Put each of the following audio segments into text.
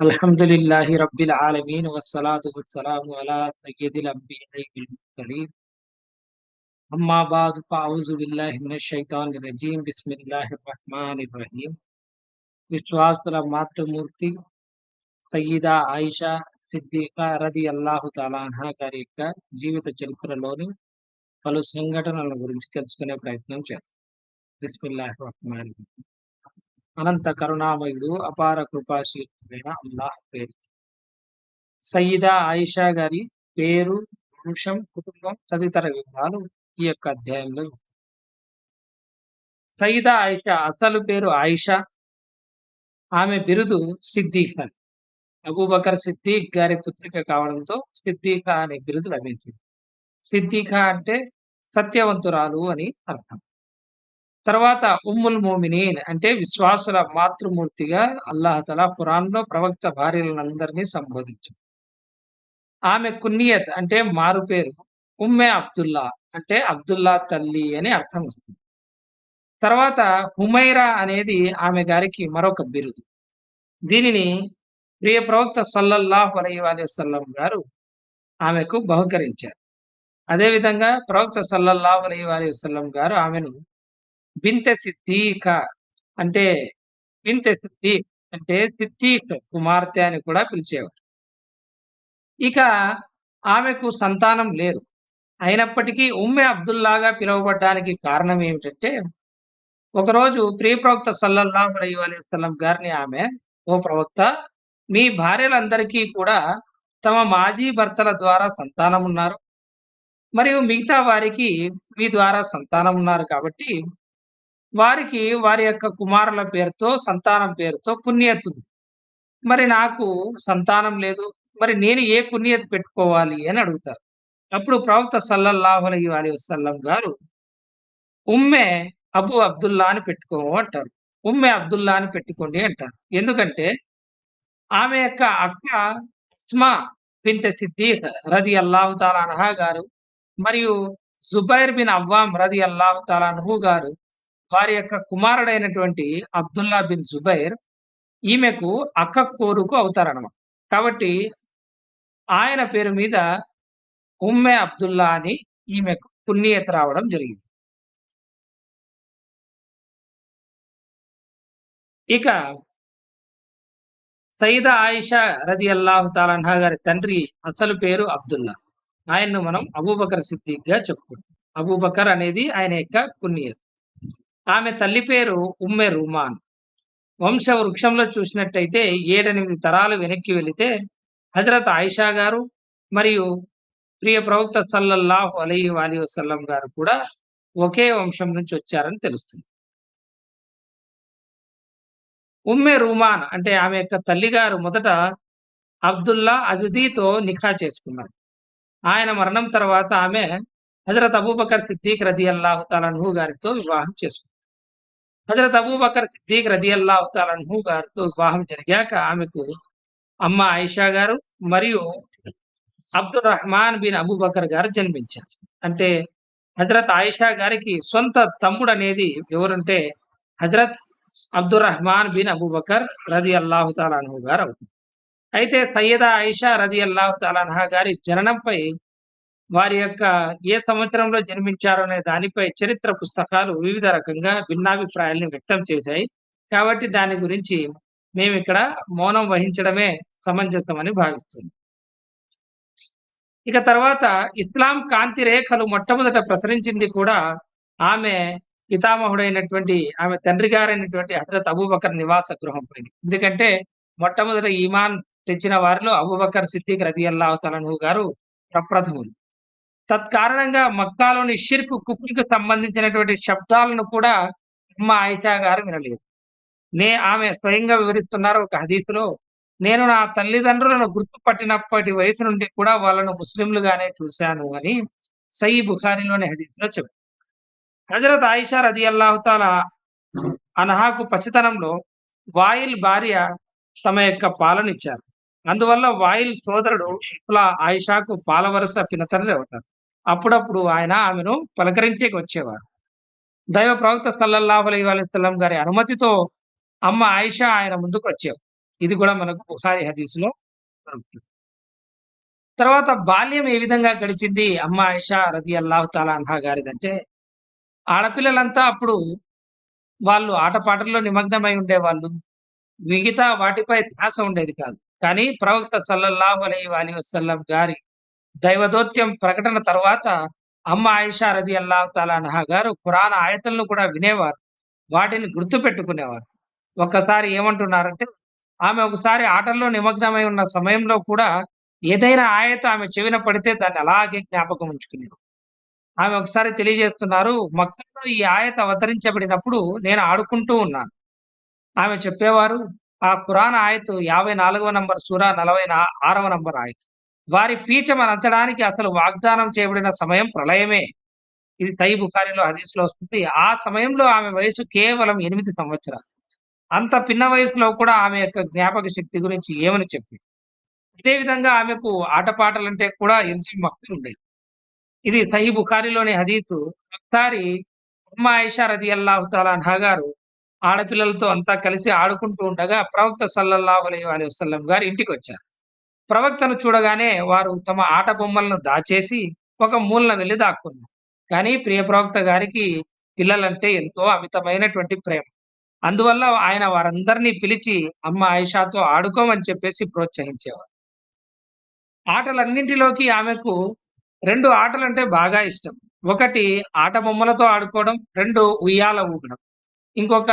الحمد لله رب العالمين والصلاة والسلام على سيد الأنبياء والمرسلين أما بعد فأعوذ بالله من الشيطان الرجيم بسم الله الرحمن الرحيم విశ్వాసుల మాతృమూర్తి సయ్యిదా ఆయిషా సిద్దికా రది అల్లాహు తాలాన్హా గారి యొక్క జీవిత చరిత్రలోని పలు సంఘటనల గురించి తెలుసుకునే ప్రయత్నం చేస్తాం బిస్మిల్లాహ్ రహమాన్ అనంత కరుణామయుడు అపార కృపాశీలుడైన అల్లాహ్ పేరు సయ్యిదా ఆయిషా గారి పేరు వంశం కుటుంబం తదితర వివరాలు ఈ యొక్క అధ్యాయంలో సయ్యదా ఆయిషా అసలు పేరు ఆయిషా. ఆమె బిరుదు సిద్దీఖ. అబూబకర్ సిద్దీక్ గారి పుత్రిక కావడంతో సిద్దీఖ అనే బిరుదు లభించింది. సిద్దీఖ అంటే సత్యవంతురాలు అని అర్థం. తర్వాత ఉమ్ముల్ మోమినీన్ అంటే విశ్వాసుల మాతృమూర్తిగా అల్లాహతల లో ప్రవక్త భార్యలందరినీ సంబోధించింది ఆమె కున్నియత్ అంటే మారు పేరు ఉమ్మే అబ్దుల్లా అంటే అబ్దుల్లా తల్లి అని అర్థం వస్తుంది. తర్వాత హుమైరా అనేది ఆమె గారికి మరొక బిరుదు. దీనిని ప్రియ ప్రవక్త సల్లల్లాహు అలై వసల్లం గారు ఆమెకు బహుకరించారు. అదేవిధంగా ప్రవక్త సల్లల్లాహు అలై వసల్లం గారు ఆమెను బింతె సిద్దీక అంటే బింతె సిద్దీక్ అంటే సిద్దీక్ కుమార్తె అని కూడా పిలిచేవారు. ఇక ఆమెకు సంతానం లేరు అయినప్పటికీ ఉమ్మె అబ్దుల్లాగా పిలువబడ్డానికి కారణం ఏమిటంటే ఒకరోజు ప్రియ ప్రవక్త సల్లల్లాహు అలైహి వసల్లం గారిని ఆమె ఓ ప్రవక్త మీ భార్యలందరికీ కూడా తమ మాజీ భర్తల ద్వారా సంతానం ఉన్నారు మరియు మిగతా వారికి మీ ద్వారా సంతానం ఉన్నారు కాబట్టి వారికి వారి యొక్క కుమారుల పేరుతో సంతానం పేరుతో పుణ్యతు మరి నాకు సంతానం లేదు మరి నేను ఏ పుణ్యత పెట్టుకోవాలి అని అడుగుతారు. అప్పుడు ప్రవక్త సల్లల్లాహు అలీ వసల్లం గారు ఉమ్మే అబు అబ్దుల్లా అని పెట్టుకో అంటారు. ఉమ్మే అబ్దుల్లా అని పెట్టుకోండి అంటారు. ఎందుకంటే ఆమె యొక్క అక్క ఇస్మా బింత సిద్దీక్ రది అల్లాహు తాలా గారు మరియు జుబైర్ బిన్ అవ్వాం రది అల్లాహు తాలాహు గారు వారి యొక్క కుమారుడైనటువంటి అబ్దుల్లా బిన్ జుబైర్ ఈమెకు అక్క కోరుకు అవుతారనమాట కాబట్టి ఆయన పేరు మీద ఉమ్మె అబ్దుల్లా అని ఈమెకు పుణ్యత రావడం జరిగింది. ఇక సయిదా ఆయిషా రది అల్లాహు తాలన్హా గారి తండ్రి అసలు పేరు అబ్దుల్లా. ఆయన్ను మనం అబూబకర్ సిద్దిక్గా చెప్పుకుంటాం. అబూబకర్ అనేది ఆయన యొక్క కున్నీయత్ ఆమె తల్లి పేరు ఉమ్మె రుమాన్. వంశ వృక్షంలో చూసినట్టయితే ఏడెనిమిది తరాలు వెనక్కి వెళితే హజరత్ ఆయిషా గారు మరియు ప్రియ ప్రవక్త సల్లల్లాహు అలీ అలీ వసల్లం గారు కూడా ఒకే వంశం నుంచి వచ్చారని తెలుస్తుంది. ఉమ్మె రుమాన్ అంటే ఆమె యొక్క తల్లిగారు మొదట అబ్దుల్లా అజదీతో నిఖా చేసుకున్నారు. ఆయన మరణం తర్వాత ఆమె హజరత్ అబూబకర్ సిద్దీక్ రది అల్లాహు తాలన్హు గారితో వివాహం చేసుకున్నారు. హజరత్ అబూబకర్ సిద్దీక్ రది అల్లాహు తాలన్హు గారితో వివాహం జరిగాక ఆమెకు అమ్మ ఆయిషా గారు మరియు అబ్దుల్ రహమాన్ బిన్ అబూబకర్ గారు జన్మించారు. అంటే హజరత్ ఆయిషా గారికి సొంత తమ్ముడు అనేది ఎవరంటే హజరత్ అబ్దుల్ రహమాన్ బిన్ అబూబకర్ రది అల్లాహు తాలాన్హు గారు అవుతుంది అయితే సయ్యద ఆయిషా రది అల్లాహు తాలాన్హా గారి జననంపై వారి యొక్క ఏ సంవత్సరంలో జన్మించారు అనే దానిపై చరిత్ర పుస్తకాలు వివిధ రకంగా భిన్నాభిప్రాయాలను వ్యక్తం చేశాయి. కాబట్టి దాని గురించి మేము ఇక్కడ మౌనం వహించడమే సమంజసమని భావిస్తుంది ఇక తర్వాత ఇస్లాం కాంతి రేఖలు మొట్టమొదట ప్రసరించింది కూడా ఆమె పితామహుడైనటువంటి ఆమె తండ్రి గారైనటువంటి హజరత్ అబూబకర్ నివాస గృహం పైన. ఎందుకంటే మొట్టమొదట ఈమాన్ తెచ్చిన వారిలో అబూబకర్ సిద్దిక్ రది అల్లాహతలను గారు ప్రప్రథములు. తత్కారణంగా మక్కాలోని షిర్కు కుఫ్రికి సంబంధించినటువంటి శబ్దాలను కూడా అమ్మ ఆయిషా గారు వినలేదు. నే ఆమె స్వయంగా వివరిస్తున్నారు ఒక హదీసులో నేను నా తల్లిదండ్రులను గుర్తుపట్టినప్పటి వయసు నుండి కూడా వాళ్ళను ముస్లింలుగానే చూశాను అని సై బుఖారిలోని హదీసులో చెప్పారు హజరత్ ఆయిషా రది అల్లాహుతాల అనహాకు పసితనంలో వాయిల్ భార్య తమ యొక్క పాలనిచ్చారు. అందువల్ల వాయిల్ సోదరుడు ఇట్లా ఆయిషాకు పాలవరస పినతల్లి అవుతారు. అప్పుడప్పుడు ఆయన ఆమెను పలకరించేకి వచ్చేవారు దైవ ప్రవక్త సల్లల్లాహు అలై గారి అనుమతితో అమ్మ ఆయిషా ఆయన ముందుకు వచ్చేవారు ఇది కూడా మనకు బుఖారీ హదీసులో దొరుకుతుంది. తర్వాత బాల్యం ఏ విధంగా గడిచింది అమ్మ ఆయిషా రదియల్లాహు తాలా అన్హా గారిదంటే, ఆడపిల్లలంతా అప్పుడు వాళ్ళు ఆటపాటల్లో నిమగ్నమై ఉండేవాళ్ళు. మిగతా వాటిపై ధ్యాస ఉండేది కాదు. కానీ ప్రవక్త సల్లల్లాహు అలైహి అలీ వసల్లం గారి దైవదోత్యం ప్రకటన తర్వాత అమ్మ ఆయిషా రది తాలా తలానహా గారు ఖురాన్ ఆయతలను కూడా వినేవారు. వాటిని గుర్తు పెట్టుకునేవారు ఒక్కసారి ఏమంటున్నారంటే, ఆమె ఒకసారి ఆటల్లో నిమగ్నమై ఉన్న సమయంలో కూడా ఏదైనా ఆయత ఆమె చెవిన పడితే దాన్ని అలాగే జ్ఞాపకం ఉంచుకునేది ఆమె ఒకసారి తెలియజేస్తున్నారు, మక్కాలో ఈ ఆయత అవతరించబడినప్పుడు నేను ఆడుకుంటూ ఉన్నాను. ఆమె చెప్పేవారు, ఆ ఖురాన్ ఆయతు 54వ నంబర్ సూరా 46వ నంబర్ ఆయత్. వారి పీచమనచడానికి అసలు వాగ్దానం చేయబడిన సమయం ప్రళయమే. ఇది సహీహ్ బుఖారిలో హదీస్‌లో వస్తుంది. ఆ సమయంలో ఆమె వయసు కేవలం ఎనిమిది సంవత్సరాలు. అంత పిన్న వయసులో కూడా ఆమె యొక్క జ్ఞాపక శక్తి గురించి ఏమని చెప్పింది. ఇదే విధంగా ఆమెకు ఆటపాటలంటే కూడా ఎంతో మక్కువ ఉండేది. ఇది సహీ బుఖారిలోని హదీసు. ఒకసారి అమ్మ ఆయిషా రదియల్లాహు తాలా గారు ఆడపిల్లలతో అంతా కలిసి ఆడుకుంటూ ఉండగా ప్రవక్త సల్లల్లాహు అలైహి వసల్లం గారు ఇంటికొచ్చారు. ప్రవక్తను చూడగానే వారు తమ ఆట బొమ్మలను దాచేసి ఒక మూలన వెళ్ళి దాక్కున్నారు. కానీ ప్రియ ప్రవక్త గారికి పిల్లలంటే ఎంతో అమితమైనటువంటి ప్రేమ. అందువల్ల ఆయన వారందరినీ పిలిచి అమ్మ ఆయిషాతో ఆడుకోమని చెప్పేసి ప్రోత్సహించేవారు. ఆటలన్నింటిలోకి ఆమెకు రెండు ఆటలంటే బాగా ఇష్టం. ఒకటి ఆట బొమ్మలతో ఆడుకోవడం, రెండు ఉయ్యాల ఊగడం. ఇంకొక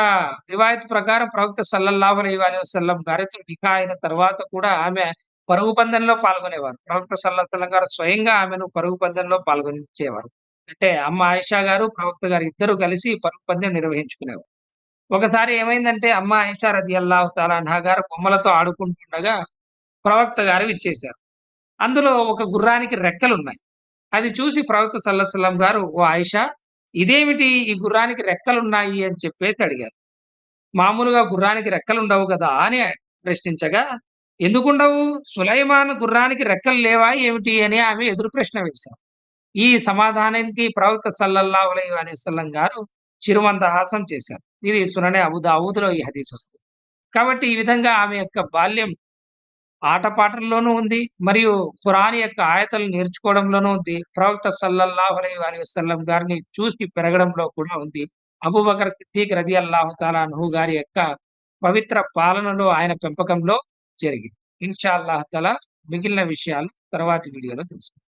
రివాయత్ ప్రకారం ప్రవక్త సల్లల్లాహు అలైహి వసల్లం గారితో నిఖా అయిన తర్వాత కూడా ఆమె పరుగు పందెంలో పాల్గొనేవారు. ప్రవక్త సల్లల్లాహు గారు స్వయంగా ఆమెను పరుగు పందెంలో పాల్గొనించేవారు. అంటే అమ్మ ఆయిషా గారు, ప్రవక్త గారు ఇద్దరు కలిసి పరుగు పందెం నిర్వహించుకునేవారు. ఒకసారి ఏమైందంటే అమ్మ ఆయిషా రదియల్లాహు తాలా అన్హా గారు బొమ్మలతో ఆడుకుంటుండగా ప్రవక్త గారు ఇచ్చేశారు అందులో ఒక గుర్రానికి రెక్కలున్నాయి. అది చూసి ప్రవక్త సల్లల్లాహు గారు, "ఓ ఆయిషా ఇదేమిటి ఈ గుర్రానికి రెక్కలున్నాయి" అని చెప్పేసి అడిగారు. మామూలుగా గుర్రానికి రెక్కలుండవు కదా అని ప్రశ్నించగా, "ఎందుకుండవు? సులైమాన్ గుర్రానికి రెక్కలు లేవా ఏమిటి?" అని ఆమె ఎదురు ప్రశ్న వేశారు. ఈ సమాధానానికి ప్రవక్త సల్లల్లాహు అలైహి సల్లం గారు చిరుమందహాసం చేశారు. ఇది సుననే అబూ ఈ హదీస్ వస్తుంది. కాబట్టి ఈ విధంగా ఆమె యొక్క బాల్యం ఆటపాటల్లోనూ ఉంది. మరియు ఖురాన్ యొక్క ఆయతలు నేర్చుకోవడంలోనూ ఉంది. ప్రవక్త సల్లల్లాహు అలైహి వసల్లం గారిని చూసి పెరగడంలో కూడా ఉంది. అబూబకర్ సిద్దీక్ రదియల్లాహు తాలా అన్హు గారి యొక్క పవిత్ర పాలనలో ఆయన పెంపకంలో జరిగింది. ఇన్షాల్లాహతల మిగిలిన విషయాలు తర్వాతి వీడియోలో తెలుసుకుందాం.